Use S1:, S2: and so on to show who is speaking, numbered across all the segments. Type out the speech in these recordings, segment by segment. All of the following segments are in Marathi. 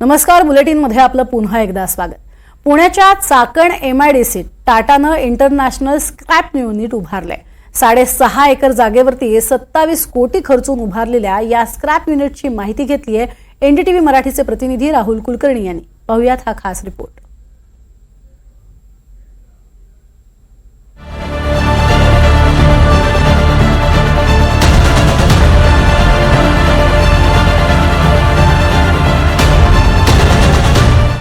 S1: नमस्कार बुलेटिनमध्ये आपलं पुन्हा एकदा स्वागत. पुण्याच्या चाकण एम आय डी सीत टाटानं इंटरनॅशनल स्क्रॅप युनिट उभारलंय. साडेसहा एकर जागेवरती सत्तावीस कोटी खर्चून उभारलेल्या या स्क्रॅप युनिटची माहिती घेतली आहे एनडीटीव्ही मराठीचे प्रतिनिधी राहुल कुलकर्णी यांनी. पाहुयात हा खास रिपोर्ट.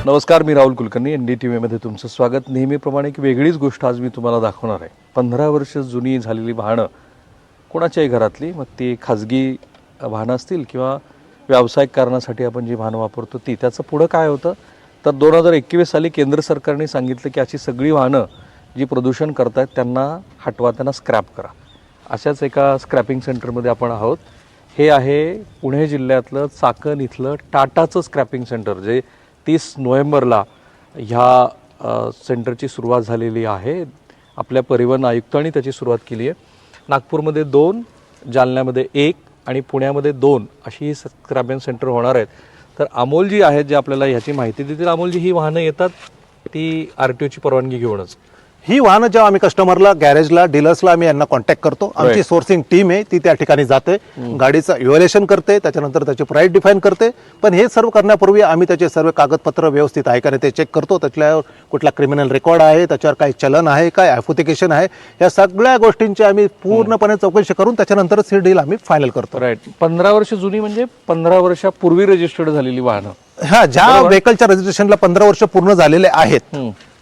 S2: नमस्कार मी Rahul Kulkarni N D T व्हीमध्ये तुमचं स्वागत. नेहमीप्रमाणे एक वेगळीच गोष्ट आज मी तुम्हाला दाखवणार आहे. पंधरा वर्ष जुनी झालेली वाहनं कोणाच्याही घरातली मग ती खाजगी वाहनं असतील किंवा व्यावसायिक कारणासाठी आपण जी वाहनं वापरतो ती त्याचं पुढं काय होतं? तर दोन हजार एकवीस साली केंद्र सरकारने सांगितलं की अशी सगळी वाहनं जी प्रदूषण करतायत त्यांना हटवा त्यांना स्क्रॅप करा. अशाच एका स्क्रॅपिंग सेंटरमध्ये आपण आहोत. हे आहे पुणे जिल्ह्यातलं चाकण इथलं टाटाचं स्क्रॅपिंग सेंटर जे तीस नोव्हेंबरला ह्या सेंटरची सुरुवात झालेली आहे. आपल्या परिवहन आयुक्तांनी त्याची सुरुवात केली आहे. नागपूरमध्ये दोन जालन्यामध्ये एक आणि पुण्यामध्ये दोन अशी ही क्रॅबियन सेंटर होणार आहेत. तर अमोलजी आहेत जे आपल्याला ह्याची माहिती देतील. अमोलजी ही वाहनं येतात ती आर टी ओची परवानगी घेऊनच.
S3: ही वाहनं जेव्हा आम्ही कस्टमरला गॅरेजला डीलर्सला आम्ही यांना कॉन्टॅक्ट करतो. आमची. सोर्सिंग टीम आहे ती त्या ठिकाणी जाते. गाडीचं इव्हॅल्युएशन करते त्याच्यानंतर त्याची प्राईस डिफाईन करते. पण हे सर्व करण्यापूर्वी आम्ही त्याचे सर्व कागदपत्र व्यवस्थित आहे का नाही ते चेक करतो. त्याच्यावर कुठला क्रिमिनल रेकॉर्ड आहे त्याच्यावर काही चलन आहे काय ॲफोथिकेशन आहे या सगळ्या गोष्टींची आम्ही पूर्णपणे चौकशी करून त्याच्यानंतरच ही डील आम्ही फायनल करतो.
S2: राईट पंधरा वर्ष जुनी म्हणजे पंधरा वर्षापूर्वी रजिस्टर्ड झालेली वाहनं.
S3: हा ज्या व्हेकलच्या रजिस्ट्रेशनला पंधरा वर्ष पूर्ण झालेले आहेत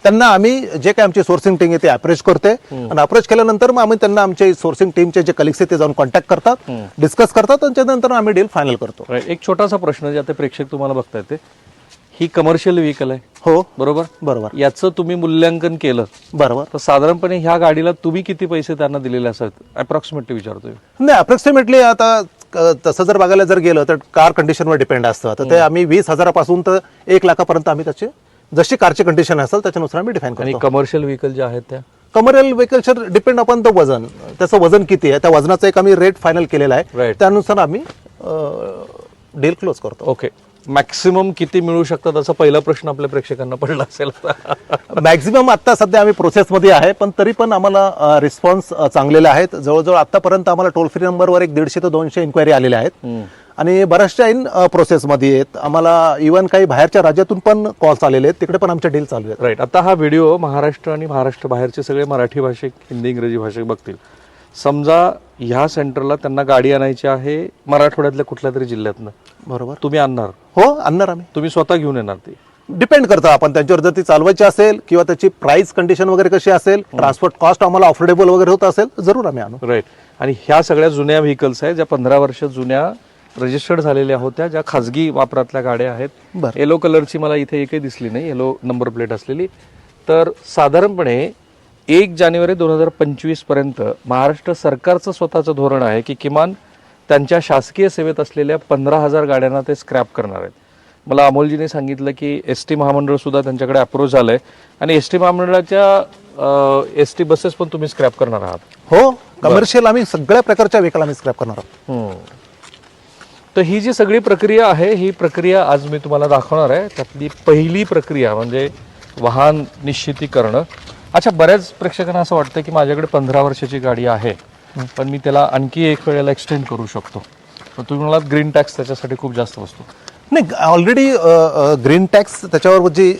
S3: त्यांना आम्ही जे काही आमची सोर्सिंग टीम आहे ते अप्रोच करते आणि अप्रोच केल्यानंतर मग आम्ही त्यांना आमचे सोर्सिंग टीमचे जे कलिग्स आहेत ते जाऊन कॉन्टॅक्ट करतात डिस्कस करतात आणि त्यानंतर आम्ही डील फायनल करतो.
S2: एक छोटासा प्रश्न जे आता प्रेक्षक तुम्हाला बघताय ते. ही कमर्शियल व्हेकल आहे.
S3: हो.
S2: बरोबर?
S3: बरोबर.
S2: याचं तुम्ही मूल्यांकन केलं.
S3: बरोबर.
S2: तर साधारणपणे ह्या गाडीला तुम्ही किती पैसे त्यांना दिलेले असतात अप्रॉक्सिमेटली विचारतोय.
S3: नाही अप्रॉक्सिमेटली आता तसं जर बघायला जर गेलं तर कार कंडिशनवर डिपेंड असतं. तर ते आम्ही वीस हजारापासून तर एक लाखापर्यंत आम्ही त्याचे जशी कारची कंडिशन असेल त्याच्यानुसार आम्ही डिफाईन
S2: आणि
S3: करतो.
S2: कमर्शियल व्हेकल ज्या आहेत त्या?
S3: कमर्शियल व्हेकल्सवर डिपेंड आपण द वजन. त्याचं वजन किती आहे त्या वजनाचा एक आम्ही रेट फायनल केलेला आहे.
S2: Right.
S3: त्यानुसार आम्ही डील क्लोज करतो.
S2: ओके मॅक्सिमम किती मिळू शकतात असा पहिला प्रश्न आपल्या प्रेक्षकांना पडला असेल?
S3: मॅक्झिमम आता सध्या आम्ही प्रोसेसमध्ये आहे पण तरी पण आम्हाला रिस्पॉन्स चांगलेले आहेत. जवळजवळ आतापर्यंत आम्हाला टोल फ्री नंबरवर एक दीडशे ते दोनशे इन्क्वायरी आलेल्या आहेत. आणि बऱ्याचशा इन प्रोसेसमध्ये आहेत. आम्हाला इव्हन काही बाहेरच्या राज्यातून पण कॉल्स आलेले आहेत. तिकडे पण आमच्या डील चालू आहेत.
S2: राईट आता हा व्हिडिओ महाराष्ट्र आणि महाराष्ट्र बाहेरचे सगळे मराठी भाषिक हिंदी इंग्रजी भाषिक बघतील. समजा ह्या सेंटरला त्यांना गाडी आणायची आहे मराठवाड्यातल्या कुठल्या तरी जिल्ह्यातनं.
S3: बरोबर.
S2: तुम्ही आणणार.
S3: हो आणणार आम्ही.
S2: तुम्ही स्वतः घेऊन येणार ती.
S3: डिपेंड करतं आपण. त्यांच्यावर जर ती चालवायची असेल किंवा त्याची प्राइस कंडिशन वगैरे कशी असेल ट्रान्सपोर्ट कॉस्ट आम्हाला अफोर्डेबल वगैरे होत असेल जरूर आम्ही आणू.
S2: राईट आणि ह्या सगळ्या जुन्या व्हेकल्स आहेत ज्या पंधरा वर्ष जुन्या रजिस्टर्ड झालेल्या होत्या ज्या खाजगी वापरातल्या गाड्या आहेत.
S3: बरं.
S2: येलो कलरची मला इथे एकही दिसली नाही येलो नंबर प्लेट असलेली. तर साधारणपणे एक जानेवारी दोन हजार पंचवीसपर्यंत महाराष्ट्र सरकारचं स्वतःचं धोरण आहे की किमान त्यांच्या शासकीय सेवेत असलेल्या पंधरा हजार गाड्यांना ते स्क्रॅप करणार आहेत. मला अमोलजीने सांगितलं की एस टी महामंडळ सुद्धा त्यांच्याकडे अप्रोच झालंय. आणि एस टी महामंडळाच्या एस टी बसेस पण तुम्ही स्क्रॅप करणार आहात.
S3: हो कमर्शियल आम्ही सगळ्या प्रकारच्या व्हेकल आम्ही स्क्रॅप करणार आहोत.
S2: हम्म. तर ही जी सगळी प्रक्रिया आहे ही प्रक्रिया आज मी तुम्हाला दाखवणार आहे. त्यातली पहिली प्रक्रिया म्हणजे वाहन निश्चिती करणं अच्छा बऱ्याच प्रेक्षकांना असं वाटतं की माझ्याकडे पंधरा वर्षाची गाडी आहे पण मी त्याला आणखी एक वेळेला एक्सटेंड करू शकतो. पण तुम्ही मला ग्रीन टॅक्स त्याच्यासाठी खूप जास्त बसतो
S3: नाही ऑलरेडी ग्रीन टॅक्स त्याच्यावर जी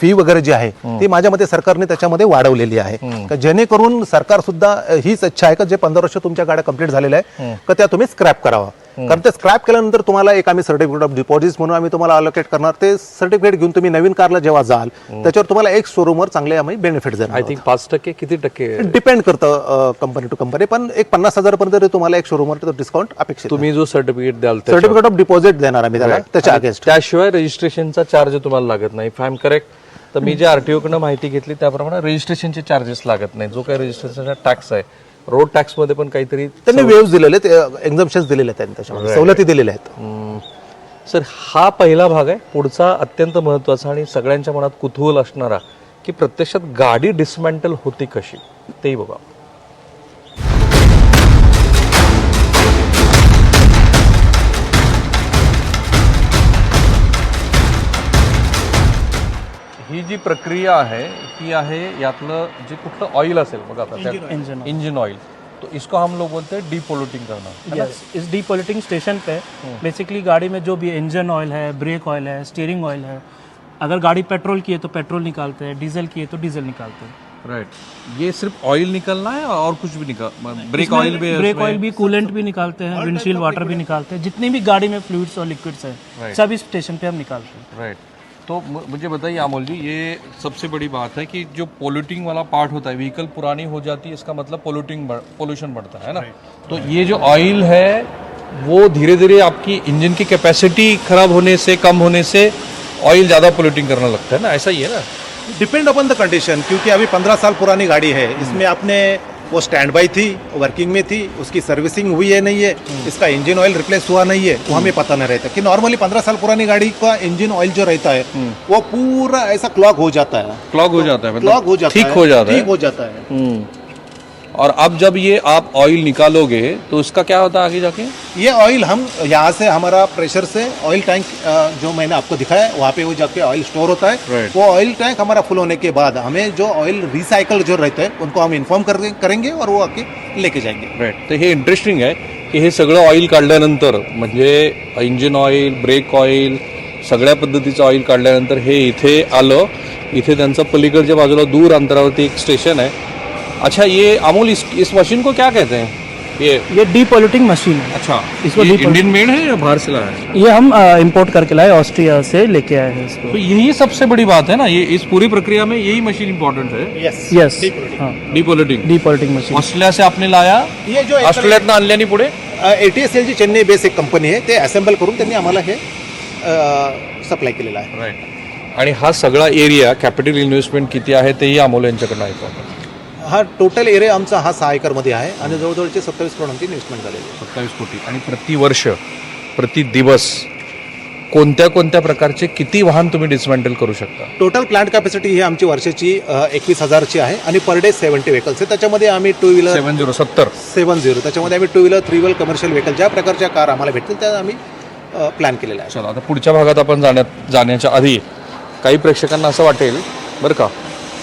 S3: फी वगैरे जी आहे ती माझ्या मते सरकारने त्याच्यामध्ये वाढवलेली आहे. जेणेकरून सरकार सुद्धा हीच इच्छा आहे का जे पंधरा वर्ष तुमच्या गाड्या कंप्लीट झालेल्या आहे का त्या तुम्ही स्क्रॅप करावा. कारण ते स्क्रॅप केल्यानंतर तुम्हाला एक आम्ही सर्टिफिकेट ऑफ डिपॉझिट म्हणून आम्ही तुम्हाला अलोकेट करणार. ते सर्टिफिकेट घेऊन तुम्ही नवीन कारला जेव्हा जाल त्याच्यावर तुम्हाला एक शोरूमवर चांगले आम्ही बेनिफिट देणार
S2: आय थिंक पाच टक्के किती टक्के?
S3: डिपेंड करतं कंपनी टू कंपनी पण एक पन्नास हजार पर्यंत तुम्हाला एक शोरूमवर डिस्काउंट अपेक्षित
S2: तुम्ही जो सर्टिफिकेट द्याल.
S3: सर्टिफिकेट ऑफ डिपॉझिट देणार आम्ही. त्याला त्याच्या
S2: आणि
S3: अगेन्स्ट
S2: त्याशिवाय रजिस्ट्रेशनचा चार्ज तुम्हाला लागत नाही. आय एम करेक्ट तर मी जे आरटीओ कडनं माहिती घेतली त्याप्रमाणे रजिस्ट्रेशनचे चार्जेस लागत नाही. जो काही रजिस्ट्रेशनचा टॅक्स आहे रोड टॅक्समध्ये पण काहीतरी
S3: त्यांनी वेव्स दिलेले एक्झाम्पन्स दिलेले आहेत त्यांनी त्याच्यामध्ये. सवलती दिलेल्या आहेत.
S2: सर हा पहिला भाग आहे पुढचा अत्यंत महत्त्वाचा आणि सगळ्यांच्या मनात कुतूहल असणारा की प्रत्यक्षात गाडी डिसमॅन्टल होती कशी? तेही बघा जी प्रक्रिया आहे ती आहे यातलं जे कुठलं ऑइल असेल बघा आता
S4: इंजन ऑयल।
S2: इंजिन ऑइल तो इसको हम लोग बोलते हैं डीपोल्यूटिंग करना.
S4: यस इस डीपोलिटिंग स्टेशन पे बेसिकली गाड़ी में जो भी इंजन ऑयल है ब्रेक ऑयल है स्टीयरिंग ऑयल है अगर गाड़ी पेट्रोल की है तो पेट्रोल निकालते हैं डीजल की है तो डीजल निकालते हैं।
S2: Right right. ये सिर्फ़ ऑयल निकलना है और कुछ भी निकल ब्रेक ऑयल भी
S4: ब्रेक ऑयल भी कूलेंट भी निकालते हैं विंडशील्ड वाटर भी निकालते हैं जितनी भी गाड़ी में फ्लूड्स और लिक्विड्स हैं
S2: Right.
S4: सभी स्टेशन पे हम निकालते हैं।
S2: राइट तो मुझे बताइए अमोल जी ये सबसे बड़ी बात है कि जो पोल्यूटिंग वाला पार्ट होता है व्हीकल पुरानी हो जाती है इसका मतलब पोल्यूटिंग पोल्यूशन बढ़ता है ना? तो ये जो ऑयल है वो धीरे धीरे आपकी इंजन की कैपेसिटी खराब होने से कम होने से ऑयल ज़्यादा पोल्यूटिंग करने लगता है ना? ऐसा ही है ना?
S3: डिपेंड अपॉन द कंडीशन क्योंकि अभी पंद्रह साल पुरानी गाड़ी है इसमें आपने वो स्टैंड बाई थी वर्किंग में थी उसकी सर्विसिंग हुई है नहीं है इसका इंजन ऑयल रिप्लेस हुआ नहीं है वो हमें पता नहीं रहता। कि नॉर्मली पंद्रह साल पुरानी गाड़ी का इंजन ऑयल जो रहता है वो पूरा ऐसा क्लॉक हो जाता है।
S2: क्लॉक हो जाता है
S3: क्लॉक हो जाता
S2: ठीक
S3: है
S2: हो जाता है।
S3: ठीक हो जाता है।
S2: हम्म। और अब जब ये आप ऑयल निकालोगे तो इसका क्या होता है आगे जाके?
S3: ये ऑयल हम यहाँ से हमारा प्रेशर से ऑयल टैंक जो मैंने आपको दिखाया है वहाँ पे वो जाके ऑयल स्टोर होता है।
S2: Right.
S3: वो ऑयल टैंक हमारा फुल होने के बाद हमें जो ऑयल रिसाइकल जो रहते हैं उनको हम इन्फॉर्म कर करेंगे और वो आके लेके जाएँगे।
S2: राईट तर हे इंटरेस्टिंग आहे की हे सगळं ऑइल काढल्यानंतर म्हणजे इंजिन ऑइल ब्रेक ऑइल सगळ्या पद्धतीचं ऑइल काढल्यानंतर हे इथे आलं. इथे त्यांचं पलीकडच्या बाजूला दूर अंतरावरती एक स्टेशन आहे. अच्छा ये अमोल इस इस मशीन को क्या कहते हैं? ये
S4: ये डीपोलिटिंग मशीन है।
S2: अच्छा
S4: इसको
S2: ये इंडियन मेड है या बाहर से लाया है?
S4: ये हम इंपोर्ट करके लाए ऑस्ट्रिया से लेके आए हैं इसको।
S2: तो यही सबसे बड़ी बात है ना ये इस पूरी प्रक्रिया में यही मशीन इंपॉर्टेंट है?
S3: यस
S4: यस हाँ।
S2: डिपोलिटिंग
S4: डीपोलिटिंग मशीन
S2: ऑस्ट्रेलिया से आपने लाया?
S3: ये जो
S2: ऑस्ट्रेलियातनं आणल्याने पुढे?
S3: ए टी एस एल ची चेन्नई बेस एक कंपनी आहे ते असेंबल करून त्यांनी आम्हाला हे सप्लाय केलेलं आहे.
S2: राईट आणि हा सगळा एरिया कॅपिटल इन्व्हेस्टमेंट किती आहे तेही अमोल यांच्याकडनं ऐकू आपण.
S3: हा टोटल एरिया आमचा हा सहा एकरमध्ये आहे आणि जवळजवळचे सत्तावीस करोडांची इन्व्हेस्टमेंट झालेली आहे.
S2: सत्तावीस कोटी. आणि प्रतिवर्ष प्रति दिवस कोणत्या कोणत्या प्रकारचे किती वाहन तुम्ही डिसमेंटल करू शकता?
S3: टोटल प्लांट कॅपॅसिटी ही आमची वर्षाची एकवीस हजारची आहे आणि पर डे सेव्हन्टी व्हेकल्स आहे. त्याच्यामध्ये आम्ही टू व्हीलर
S2: सेवन झिरो सत्तर.
S3: सेवन झिरो त्याच्यामध्ये आम्ही two wheeler three wheeler commercial vehicle ज्या प्रकारच्या कार आम्हाला भेटतील त्या आम्ही प्लॅन केलेल्या आहे
S2: चला आता पुढच्या भागात आपण जाण्यात जाण्याच्या आधी काही प्रेक्षकांना असं वाटेल बरं का?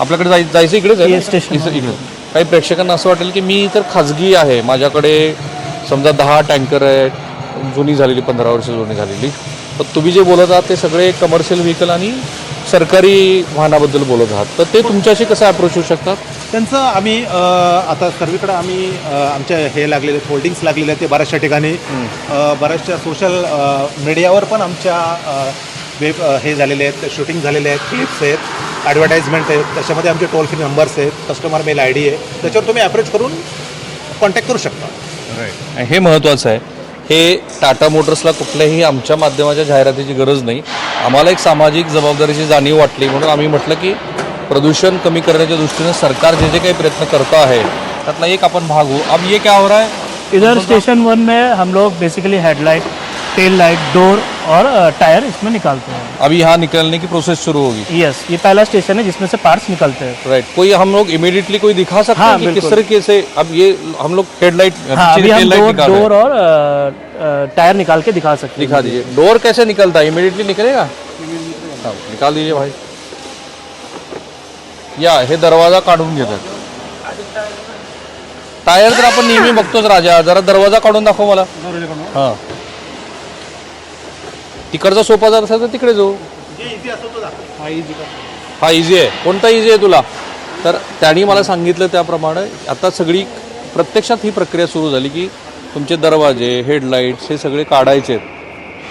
S2: आपल्याकडे जाय जायचं इकडेच आहे ना?
S4: स्टेशन
S2: इथं- इकडे. काही प्रेक्षकांना असं वाटेल की मी तर खाजगी आहे. माझ्याकडे समजा दहा टँकर आहेत. जुनी झालेली पंधरा वर्ष जुनी झालेली. पण तुम्ही जे बोलत आहात ते सगळे कमर्शियल व्हेकल आणि सरकारी वाहनाबद्दल बोलत आहात. तर ते तुमच्याशी कसं अप्रोच होऊ शकतात?
S3: त्यांचं आम्ही अ, आता सर्वीकडे आम्ही अ, आमच्या हे लागलेले होल्डिंग्स लागलेले आहेत ते बऱ्याचशा ठिकाणी. अ, बऱ्याचशा सोशल मीडियावर पण आमच्या अ, वेब अ, हे झालेले आहेत शूटिंग झालेले आहेत क्लिप्स आहेत. ॲडव्हर्टाईजमेंट आहेत त्याच्यामध्ये आमचे टोल फ्री नंबर्स आहेत. कस्टमर मेल आय डी आहे. त्याच्यावर तुम्ही अप्रोच करून कॉन्टॅक्ट करू शकता.
S2: आणि हे महत्त्वाचं आहे. हे टाटा मोटर्सला कुठल्याही आमच्या माध्यमाच्या जाहिरातीची गरज नाही. आम्हाला एक सामाजिक जबाबदारीची जाणीव वाटली. म्हणून आम्ही म्हटलं की प्रदूषण कमी करण्याच्या दृष्टीने सरकार जे जे काही प्रयत्न करतं आहे त्यातला एक आपण भाग हो अब ये क्या हो रहा है
S4: इधर स्टेशन वन में हम लोग basically headlight tail light door और टायर इसमें निकालते हैं।
S2: अभी यहाँ निकलने की प्रोसेस शुरू होगी।
S4: यस ये पहला स्टेशन है जिसमें से पार्ट्स निकलते हैं।
S2: राइट कोई हम लोग इमीडिएटली कोई दिखा सकते
S4: हाँ,
S2: हैं कि किस तरीके से अब ये हम लोग हेडलाइट
S4: हाँ अभी हम डोर
S2: निकाल रहे हैं।
S4: डोर और अ, अ, टायर निकाल के दिखा सकते हैं।
S2: दिखा दीजिए। डोर कैसे निकलता है? इमिडिएटली निकलेगा? हाँ, निकाल दीजिए भाई। या हे दरवाज़ा काढून घेतात टायर तर आपण नेहमी बघतोच राजा जरा दरवाज़ा काढून दाखव मला। हा। तिकडचा सोपा जात असेल तर तिकडे जाऊ. हा इझी आहे. कोणता इझी आहे तुला? तर त्यांनी मला सांगितलं त्याप्रमाणे आता सगळी प्रत्यक्षात ही प्रक्रिया सुरू झाली की तुमचे दरवाजे हेडलाईट्स हे सगळे काढायचे आहेत.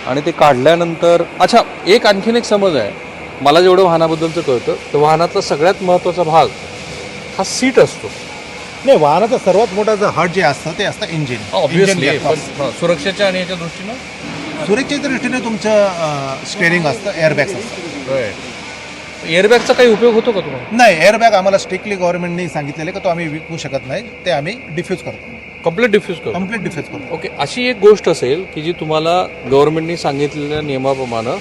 S2: आणि ते काढल्यानंतर अच्छा एक आणखीन एक समज आहे. मला जेवढं वाहनाबद्दलचं कळतं तर वाहनातला सगळ्यात महत्त्वाचा भाग हा सीट असतो.
S3: नाही वाहनाचा सर्वात मोठा जो हार्ट जे असतं ते असतं इंजिन
S2: ऑब्व्हियसली पण सुरक्षेच्या आणि याच्या दृष्टीनं
S3: सुरक्षेच्या दृष्टीने तुमचं स्टेअरिंग असतं एअरबॅग्स असतं
S2: एअरबॅगचा काही उपयोग होतो का तुम्हाला?
S3: नाही एअरबॅग आम्हाला स्ट्रिक्टली गव्हर्नमेंटने सांगितलेलं की तो आम्ही विकू शकत नाही ते आम्ही डिफ्यूज करतो.
S2: कंप्लीट डिफ्यूज करतो.
S3: कंप्लीट डिफ्यूज करतो.
S2: ओके अशी एक गोष्ट असेल की जी तुम्हाला गव्हर्नमेंटने सांगितलेल्या नियमाप्रमाणे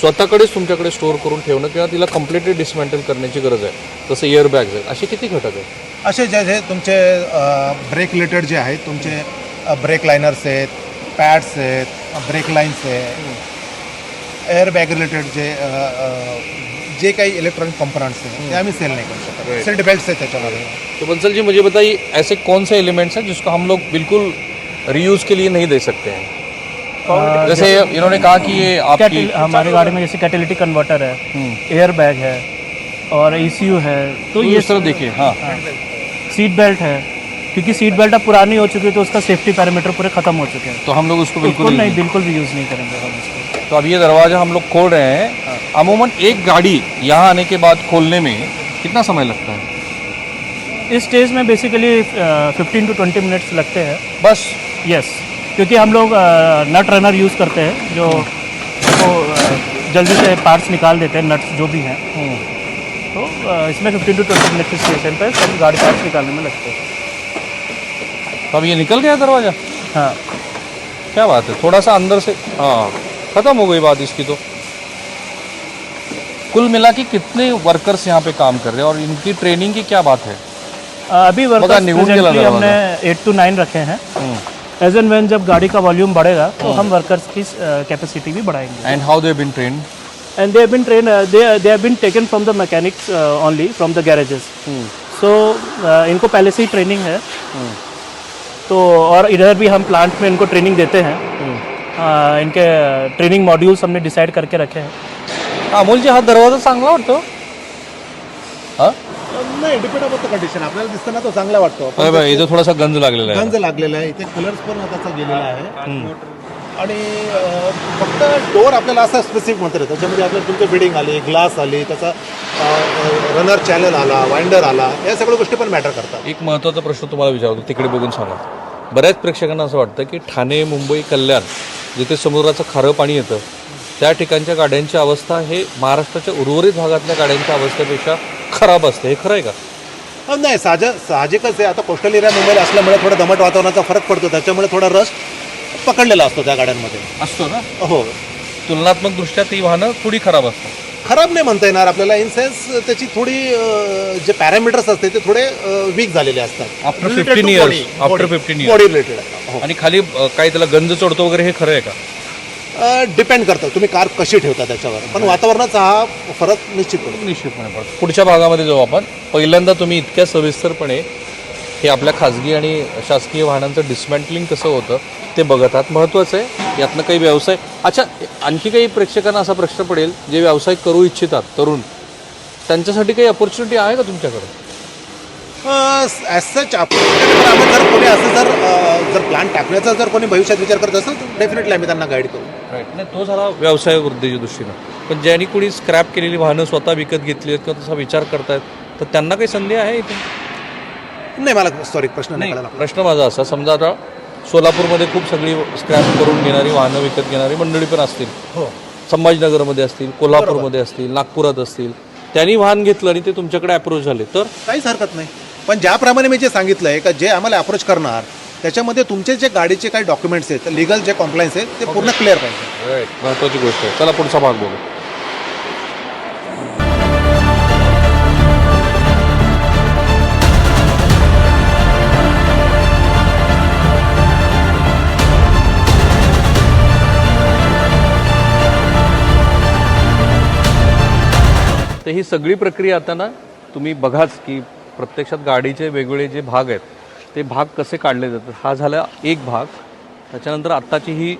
S2: स्वतःकडेच तुमच्याकडे स्टोअर करून ठेवणं किंवा तिला कम्प्लिटली डिसमेंटल करण्याची गरज आहे. जसं इयरबॅग्स आहेत असे किती घटक आहेत?
S3: असे जे जे तुमचे ब्रेक रिलेटेड जे आहेत तुमचे ब्रेक लायनर्स आहेत पॅड्स आहेत ब्रेक लाईन्स आहेत एअरबॅग रिलेटेड जे जे काही इलेक्ट्रॉनिक कंपोनंट्स आहेत ते आम्ही सेल नाही करू शकत. सीट बेल्ट्स आहेत त्याच्यामध्ये.
S2: तो बंसल जी मुझे बताइए ऐसे कौन से एलिमेंट्स हैं जिसको हम लोग बिल्कुल रीयूज के लिए नहीं दे सकते हैं? जैसे इन्होंने कहा कि ये आपकी
S4: कैटल हमारी गाड़ी में जैसे कैटेलिटिक कन्वर्टर है एयर बैग है और ई है तो
S2: तो
S4: ये
S2: इस तरह देखिए हाँ।
S4: सीट बेल्ट है क्योंकि सीट बेल्ट अब पुरानी हो चुकी है तो उसका सेफ्टी पैरामीटर पूरे खत्म हो चुके हैं।
S2: तो हम लोग उसको बिल्कुल
S4: बिल्कुल नहीं बिल्कुल भी यूज़ नहीं करेंगे हम इसको
S2: तो अब ये दरवाज़ा हम लोग खोल रहे हैं। अमूमन एक गाड़ी यहाँ आने के बाद खोलने में कितना समय लगता है?
S4: इस स्टेज में basically fifteen to twenty minutes लगते हैं।
S2: बस।
S4: यस क्योंकि हम लोग नट रनर यूज़ करते हैं जो वो जल्दी से पार्ट्स निकाल देते हैं नट्स जो भी हैं। तो इसमें फिफ्टीन टू ट्वेंटी मिनट के स्टेशन पर सब गाड़ी पार्ट्स निकालने में लगते हैं।
S2: तो अब ये निकल गया दरवाज़ा?
S4: हाँ।
S2: क्या बात है? थोड़ा सा अंदर से हाँ। खत्म हो गई बात इसकी तो। कुल मिला के कितने वर्कर्स यहाँ पे काम कर रहे हैं और इनकी ट्रेनिंग की क्या बात है?
S4: अभी वर्कर्स. हमने एट टू नाइन रखे हैं। एज एंड वेन जब गाड़ी का वॉल्यूम बढ़ेगा तो हम वर्कर्स की कैपेसिटी भी बढ़ाएँगे।
S2: And how they been train
S4: and they have been trained uh, they they have been taken from the mechanics uh, only from the garages so uh, इनको पहले से ही ट्रेनिंग है। तो और इधर भी हम प्लांट में इनको ट्रेनिंग देते हैं। uh, इनके ट्रेनिंग मॉड्यूल्स हमने डिसाइड करके रखे हैं।
S2: अमोलजी हा दरवाजा चांगला वाटतो? हा?
S3: नाही डिपेंड ऑफ कंडिशन आपल्याला दिसताना तो चांगला वाटतो.
S2: इथं थोडासा गंज लागलेला आहे.
S3: गंज लागलेला आहे. इथे कलर्स पण त्याचा गेलेला आहे. आणि अं, फक्त डोअर आपल्याला असं स्पेसिफिक म्हणता येतं. त्याच्यामध्ये आपल्याला तुमचं बिडिंग आली ग्लास आली त्याचा रनर चॅनल आला वाइंडर आला या सगळ्या गोष्टी पण मॅटर करतात.
S2: एक महत्त्वाचा प्रश्न तुम्हाला विचारतो तिकडे बघून सांगा. बऱ्याच प्रेक्षकांना असं वाटतं की ठाणे मुंबई कल्याण जिथे समुद्राचं खारं पाणी येतं त्या ठिकाणच्या गाड्यांची अवस्था हे महाराष्ट्राच्या उर्वरित भागातल्या गाड्यांच्या अवस्थेपेक्षा खराब असते. हे खरं आहे का?
S3: अं, नाही साज साहजिकच आहे. आता कोस्टल एरिया मुंबईला असल्यामुळे थोडं दमट वातावरणाचा फरक पडतो. त्याच्यामुळे थोडा रस पकडलेला असतो त्या गाड्यांमध्ये.
S2: असतो ना?
S3: हो.
S2: तुलनात्मक दृष्ट्या ती वाहनं थोडी खराब असतात.
S3: खराब नाही म्हणता येणार आपल्याला. इन सेन्स त्याची थोडी जे पॅरामीटर्स असते ते थोडे वीक झालेले असतात.
S2: After 15 years. After 15 years.
S3: Body related हो.
S2: आणि खाली अ, काही त्याला गंज चढतो वगैरे हे खरं आहे का?
S3: डिपेंड करतं. तुम्ही कार कशी ठेवता त्याच्यावर. पण वातावरणाचा हा फरक निश्चित पडतो
S2: निश्चितपणे. पडतो पुढच्या भागामध्ये जाऊ आपण. पहिल्यांदा तुम्ही इतक्या सविस्तरपणे हे आपल्या खाजगी आणि शासकीय वाहनांचं डिस्मॅन्टलिंग कसं होतं ते बघत आहात महत्त्वाचं आहे यातनं काही व्यवसाय अच्छा आणखी काही प्रेक्षकांना असा प्रश्न पडेल जे व्यवसाय करू इच्छितात तरुण. त्यांच्यासाठी काही अपॉर्च्युनिटी आहे का तुमच्याकडे?
S3: ॲज सच आपण जर कोणी असं जर जर प्लान टाकण्याचा जर कोणी भविष्यात विचार करत असेल तर डेफिनेटली आम्ही त्यांना गाईड करू.
S2: राईट नाही तो झाला व्यवसाय वृद्धीच्या दृष्टीनं. पण ज्यांनी कोणी स्क्रॅप केलेली वाहनं स्वतः विकत घेतली आहेत किंवा तसा विचार करतायत तर त्यांना काही संधी आहे इथे?
S3: नाही मला सॉरी प्रश्न नाही कळला.
S2: प्रश्न माझा असा समजा आता सोलापूरमध्ये खूप सगळी स्क्रॅप करून घेणारी वाहनं विकत घेणारी मंडळी पण असतील.
S3: हो.
S2: संभाजीनगरमध्ये असतील कोल्हापूरमध्ये असतील नागपुरात असतील. त्यांनी वाहन घेतलं आणि ते तुमच्याकडे अप्रोच झाले. तर?
S3: काहीच हरकत नाही. पण ज्याप्रमाणे मी जे सांगितलं आहे का जे आम्हाला अप्रोच करणार त्याच्यामध्ये तुमचे जे गाडीचे काही डॉक्युमेंट्स आहेत लिगल जे कॉम्प्लायन्स आहेत ते पूर्ण क्लिअर पाहिजे.
S2: महत्वाची गोष्ट आहे. चला पुढचा भाग बघू. तर ही सगळी प्रक्रिया आता ना तुम्ही बघाच की प्रत्यक्षात गाडीचे वेगवेगळे जे भाग आहेत ते भाग कसे काढले जातात. हा झाला एक भाग. त्याच्यानंतर आत्ताची ही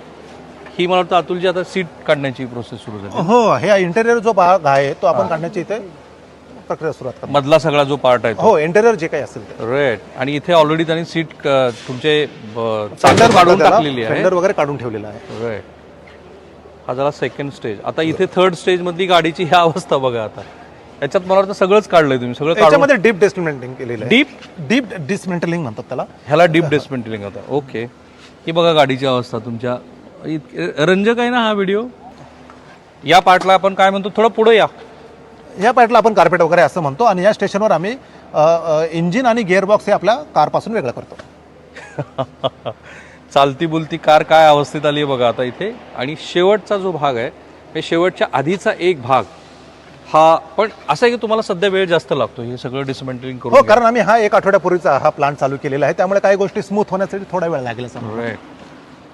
S2: ही मला वाटतं अतुलजी आता सीट काढण्याची प्रोसेस सुरू झाली.
S3: हो हे इंटेरियर जो भाग आहे तो आपण काढण्याची इथे प्रक्रिया सुरुवात करतो.
S2: मधला सगळा जो पार्ट आहे
S3: हो इंटेरियर जे काही असेल
S2: रेट आणि इथे ऑलरेडी त्यांनी सीट तुमचे चाकं काढून टाकलेली आहे.
S3: वगैरे काढून ठेवलेला आहे.
S2: राईट हा झाला सेकंड स्टेज आता इथे थर्ड स्टेज मधली गाडीची ही अवस्था बघा आता. याच्यात मला वाटतं सगळंच काढलंय तुम्ही सगळं काढून
S3: त्याच्यामध्ये डीप डिस्मेंटलिंग केलेलं आहे.
S2: डीप
S3: डीप डिसमेंटलिंग म्हणतात त्याला.
S2: ह्याला डीप डिस्मेंटलिंग होता ओके ही बघा गाडीची अवस्था तुमच्या. रंजक आहे ना हा व्हिडिओ या पार्टला आपण काय म्हणतो? थोडं पुढे या.
S3: या पार्टला आपण कार्पेट वगैरे असं म्हणतो आणि या स्टेशनवर आम्ही इंजिन आणि गिअरबॉक्स हे आपल्या कारपासून वेगळं करतो.
S2: चालती बुलती कार काय अवस्थेत आली आहे बघा आता इथे. आणि शेवटचा जो भाग आहे हे शेवटच्या आधीचा एक भाग. हा पण असं आहे की तुम्हाला सध्या वेळ जास्त लागतो हे सगळं डिसमेंटलिंग
S3: हो
S2: करून
S3: कारण आम्ही हा एक आठवड्यापूर्वीचा हा प्लांट चालू केलेला आहे. त्यामुळे काही गोष्टी स्मूथ होण्यासाठी थोडा वेळ लागेल.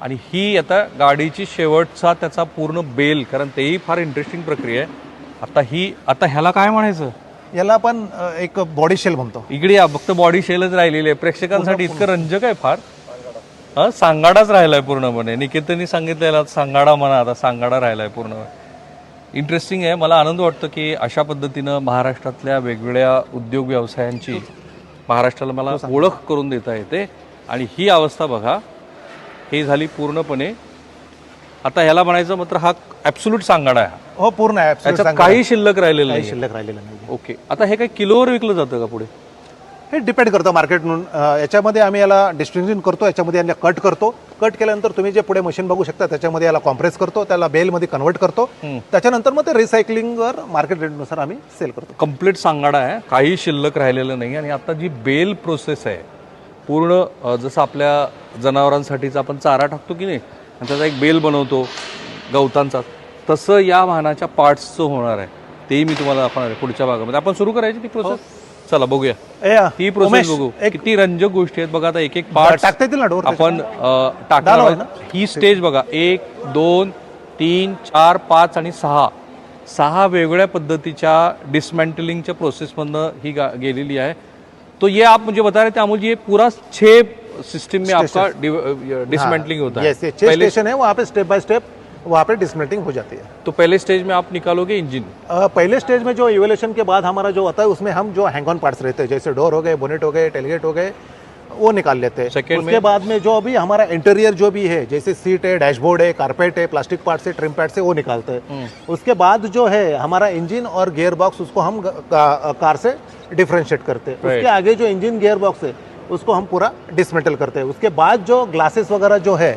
S2: आणि ही आता गाडीची शेवटचा त्याचा पूर्ण बेल कारण तेही फार इंटरेस्टिंग प्रक्रिया आहे. आता ही आता ह्याला काय म्हणायचं?
S3: याला आपण अ, एक बॉडी शेल म्हणतो.
S2: इकडे या फक्त बॉडी शेलच राहिलेली आहे. प्रेक्षकांसाठी इतकं रंजक आहे फार. हा सांगाडाच राहिलाय पूर्णपणे. निकेतनी सांगितलेला सांगाडा म्हणा आता सांगाडा राहिलाय पूर्ण इंटरेस्टिंग आहे. मला आनंद वाटतो की अशा पद्धतीनं महाराष्ट्रातल्या वेगवेगळ्या उद्योग व्यवसायांची महाराष्ट्राला मला ओळख करून देता येते. आणि ही अवस्था बघा. ही झाली पूर्णपणे. आता ह्याला म्हणायचं मात्र हा ॲब्सुलूट सांगाडा आहे. हा.
S3: हो पूर्ण आहे. absolute
S2: त्याच्यात
S3: सांगा.
S2: काही शिल्लक राहिलेलं
S3: काही
S2: नाही
S3: शिल्लक राहिलेलं नाही
S2: ओके. आता हे काय किलोवर विकलं जातं का पुढे?
S3: हे डिपेंड करतं मार्केट म्हणून. याच्यामध्ये आम्ही याला डिस्टिंक्शन करतो याच्यामध्ये याला कट करतो. कट केल्यानंतर तुम्ही जे पुढे मशीन बघू शकता त्याच्यामध्ये याला कॉम्प्रेस करतो त्याला बेलमध्ये कन्वर्ट करतो. त्याच्यानंतर मग ते रिसायकलिंगवर मार्केट रेटनुसार आम्ही सेल करतो.
S2: कंप्लीट सांगाडा आहे. काही शिल्लक राहिलेलं नाही आणि आता जी बेल प्रोसेस आहे पूर्ण जसं आपल्या जनावरांसाठीचा आपण चारा टाकतो की नाही आणि त्याचा एक बेल बनवतो गवतांचा तसं या वाहनाच्या पार्ट्सचं होणार आहे. तेही मी तुम्हाला दाखवणार आहे पुढच्या भागामध्ये. आपण सुरू करायची ती प्रोसेस चला बघूया.
S3: ए,
S2: ही
S3: उमेश,
S2: प्रोसेस बघू.
S3: एक
S2: किती रंजक गोष्टी आहेत बघा आता एक एक पार्ट
S3: टाकता येतील ना डोर
S2: आपण अ, टाकणार
S3: डाल
S2: आहोत.
S3: ना?
S2: ही स्टेज बघा. एक दोन तीन चार पाच आणि सहा. सहा वेगवेगळ्या पद्धतीच्या डिसमेंटलिंगच्या प्रोसेसमधनं ही गा- गेलेली आहे. तो ये आप मुझे बता रहे थे अमूल जी ये पूरा छह सिस्टम में आपका डिसमेंटलिंग होता है.
S3: यस ये छह स्टेशन है वहाँ पे स्टेप बाय स्टेप वहाँ पे डिसमेल्टिंग हो जाती है।
S2: तो पहले स्टेज में आप निकालोगे इंजन
S3: पहले स्टेज में जो इवोल्यूशन के बाद हमारा जो होता है उसमें हम जो हैंग ऑन पार्ट्स रहते हैं जैसे डोर हो गए बोनेट हो गए टेलगेट हो गए वो निकाल लेते हैं। उसके
S2: में?
S3: बाद में जो अभी हमारा इंटीरियर जो भी है जैसे सीट है डैशबोर्ड है कारपेट है प्लास्टिक पार्ट से ट्रिम पार्ट से वो निकालते हैं। उसके बाद जो है हमारा इंजन और गियर बॉक्स उसको हम कार से डिफ्रेंशिएट करते हैं। उसके आगे जो इंजन गियर बॉक्स है उसको हम पूरा डिसमेंटल करते हैं। उसके बाद जो ग्लासेस वगैरह जो है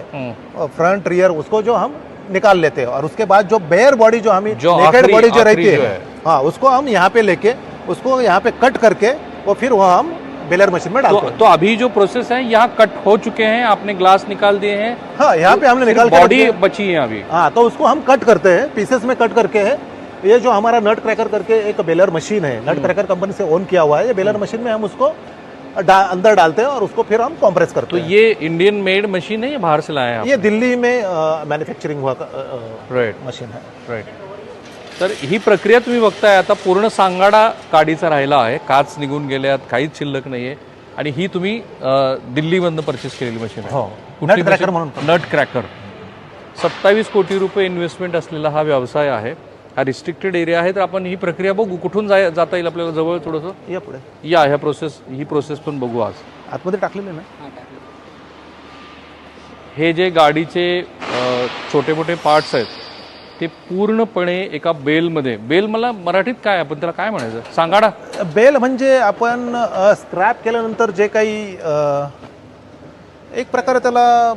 S3: फ्रंट रियर उसको जो हम निकाल लेते हैं। और उसके बाद जो बेयर बॉडी जो हम
S2: जो आखिरी-
S3: बॉडी जो रहती है
S2: है।
S3: हाँ उसको हम यहाँ पे लेके उसको यहाँ पे कट करके वो फिर वो हम बेलर मशीन में
S2: तो,
S3: डालते हैं।
S2: तो अभी जो प्रोसेस है यहाँ कट हो चुके हैं आपने ग्लास निकाल दिए हैं।
S3: हाँ यहाँ पे हमने निकाल
S2: बॉडी बची है अभी।
S3: हाँ तो उसको हम कट करते हैं पीसेस में कट करके है। ये जो हमारा नट क्रैकर करके एक बेलर मशीन है नट क्रैकर कंपनी से ओन किया हुआ है ये बेलर मशीन में हम उसको डा, अंदर डालते हैं और उसको फिर हम कॉम्प्रेस करते
S2: तो
S3: हैं।
S2: ये इंडियन मेड मशीन है या बाहर से लाए हैं
S3: ये दिल्ली में मैन्युफैक्चरिंग हुआ
S2: राईट
S3: मशीन है।
S2: राईट तर ही प्रक्रिया तुम्ही बघताय आता पूर्ण सांगाडा काडीचा राहिला आहे काच निघून गेल्यात काहीच शिल्लक नाहीये. आणि ही तुम्ही अ, दिल्लीमधनं परचेस केलेली मशीन आहे.
S3: हो.
S2: कुठली
S3: Nut cracker
S2: machine?
S3: म्हणून.
S2: नट क्रॅकर सत्तावीस कोटी रुपये इन्व्हेस्टमेंट असलेला हा व्यवसाय आहे. हा रिस्ट्रिक्टेड एरिया आहे तर आपण ही प्रक्रिया बघू. कुठून जाय जाता येईल आपल्याला जवळ थोडंसं?
S3: या पुढे.
S2: या ह्या प्रोसेस ही प्रोसेस पण बघू आज.
S3: आतमध्ये टाकलेले ना?
S2: हे जे गाडीचे अ, छोटे मोठे पार्ट्स आहेत ते पूर्णपणे एका बेलमध्ये. बेल मला मराठीत काय आपण त्याला काय म्हणायचं? सांगाडा
S3: बेल म्हणजे आपण स्क्रॅप केल्यानंतर जे काही अ, एक प्रकारे त्याला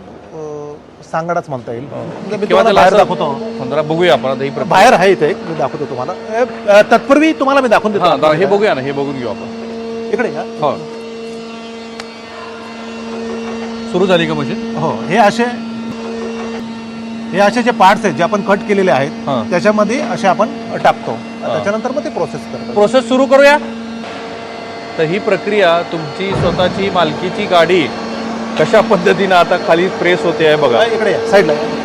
S3: सांगाडाच म्हणता येईल. म्हणजे मी
S2: किंवा
S3: तुम्हाला
S2: त्याला
S3: बाहेर
S2: असं-
S3: दाखवतो?
S2: जरा बघूया आपण आता ही प्रक्रिया.
S3: बाहेर आहे इथे एक, मी दाखवतो तुम्हाला. अ, अ, तत्पूर्वी तुम्हाला मी दाखवून
S2: हा
S3: देतो
S2: हे बघूया ना हे बघून घेऊ आपण.
S3: इकडे या.
S2: हो. सुरू झाली का मशीन?
S3: हो हे असे हे असे जे पार्ट्स आहेत जे आपण कट केलेले
S2: हा.
S3: आहेत त्याच्यामध्ये असे आपण टाकतो. त्याच्यानंतर मग ते प्रोसेस करतो.
S2: प्रोसेस सुरू करूया? तर ही प्रक्रिया तुमची स्वतःची मालकीची गाडी कशा पद्धतीनं आता खाली प्रेस होते आहे बघा.
S3: इकडे या साईडला या.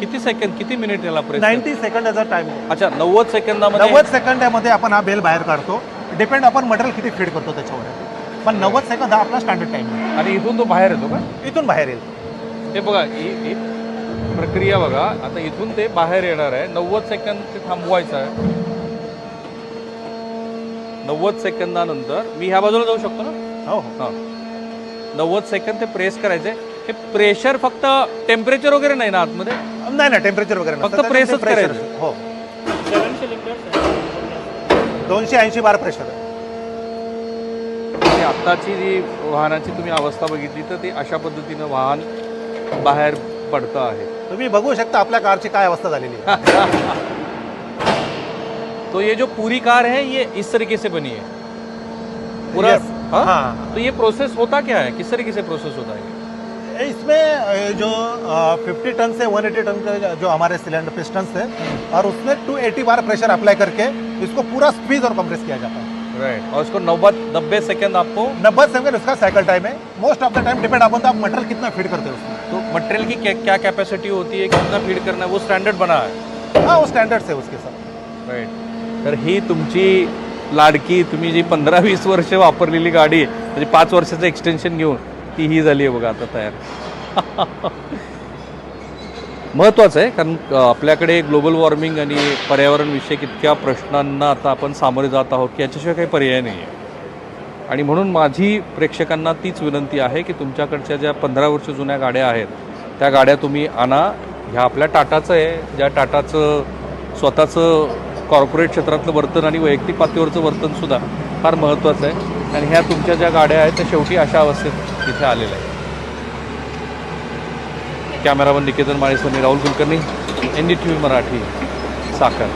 S2: किती सेकंद किती मिनिट याला प्रेस
S3: 90 सेकंड याचा टाइम आहे.
S2: अच्छा नव्वद सेकंदामध्ये
S3: नव्वद सेकंदामध्ये आपण हा बेल बाहेर काढतो. डिपेंड आपण मटेरियल किती फीड करतो त्याच्यावर. आहे. पण नव्वद सेकंद हा आपला स्टँडर्ड टाइम आहे.
S2: आणि इथून तो बाहेर येतो का?
S3: इथून बाहेर येईल.
S2: हे बघा ही ही प्रक्रिया बघा. आता इथून ते बाहेर येणार आहे. नव्वद सेकंद ते थांबवायचं आहे. नव्वद सेकंदानंतर मी ह्या बाजूला जाऊ शकतो ना?
S3: हो हो.
S2: हां. नव्वद सेकंद ते प्रेस करायचे हे प्रेशर फक्त टेम्परेचर वगैरे नाही ना आतमध्ये?
S3: नाही ना टेम्परेचर वगैरे
S2: फक्त
S3: नसतं. त्याचं pressure.
S2: करायचं.
S3: हो दोनशे ऐंशी बार प्रेशर आहे
S2: आणि आत्ताची जी वाहनाची तुम्ही अवस्था बघितली तर ते अशा पद्धतीनं वाहन बाहेर पडतं आहे.
S3: तुम्ही बघू शकता आपल्या कारची काय अवस्था झालेली आहे.
S2: तो ये जो पूरी कार है ये इस तरीके से बनी है. पूरा
S3: Yes.
S2: हाँ?
S3: हाँ।
S2: तो ये प्रोसेस होता क्या है? किस तरीके से प्रोसेस होता है?
S3: इसमें जो फिफ्टी टन से 180 टन का जो हमारे सिलेंडर पिस्टन है और उसमें 280 बार प्रेशर अप्लाई करके इसको पूरा स्क्वीज और कंप्रेस किया जाता है।
S2: राइट और उसको नब्बे नब्बे सेकंड आपको
S3: नब्बे सेकंड उसका साइकिल टाइम है। Most of the time depend अपन आप मटेरियल कितना फ़ीड करते हो उसमें।
S2: तो मटेरियल की क्या क्या कैपेसिटी होती है कितना फीड करना है वो स्टँडर्ड बना आहे
S3: हाँ वो स्टैंडर्ड है उसके साथ।
S2: राईट तर ही तुमची लाडकी तुम्ही जी पंधरा वीस वर्ष वापरलेली गाडी म्हणजे पाच वर्षाचं एक्सटेन्शन घेऊन ती ही झाली आहे बघा आता तयार. महत्त्वाचं आहे कारण आपल्याकडे ग्लोबल वॉर्मिंग आणि पर्यावरणविषयक इतक्या प्रश्नांना आता आपण सामोरे जात आहोत की याच्याशिवाय काही पर्याय नाही आहे आणि म्हणून माझी प्रेक्षकांना तीच विनंती आहे की तुमच्याकडच्या ज्या पंधरा वर्ष जुन्या गाड्या आहेत त्या गाड्या तुम्ही आणा. ह्या आपल्या टाटाचं आहे ज्या टाटाचं स्वतःचं कॉर्पोरेट क्षेत्रातलं वर्तन आणि वैयक्तिक पातळीवरचं वर्तनसुद्धा फार महत्त्वाचं आहे. आणि ह्या तुमच्या ज्या गाड्या आहेत त्या शेवटी अशा अवस्थेत तिथे आलेल्या आहेत. Cameraman Niketan माळेसवनी Rahul Kulkarni N D T V Marathi साखर.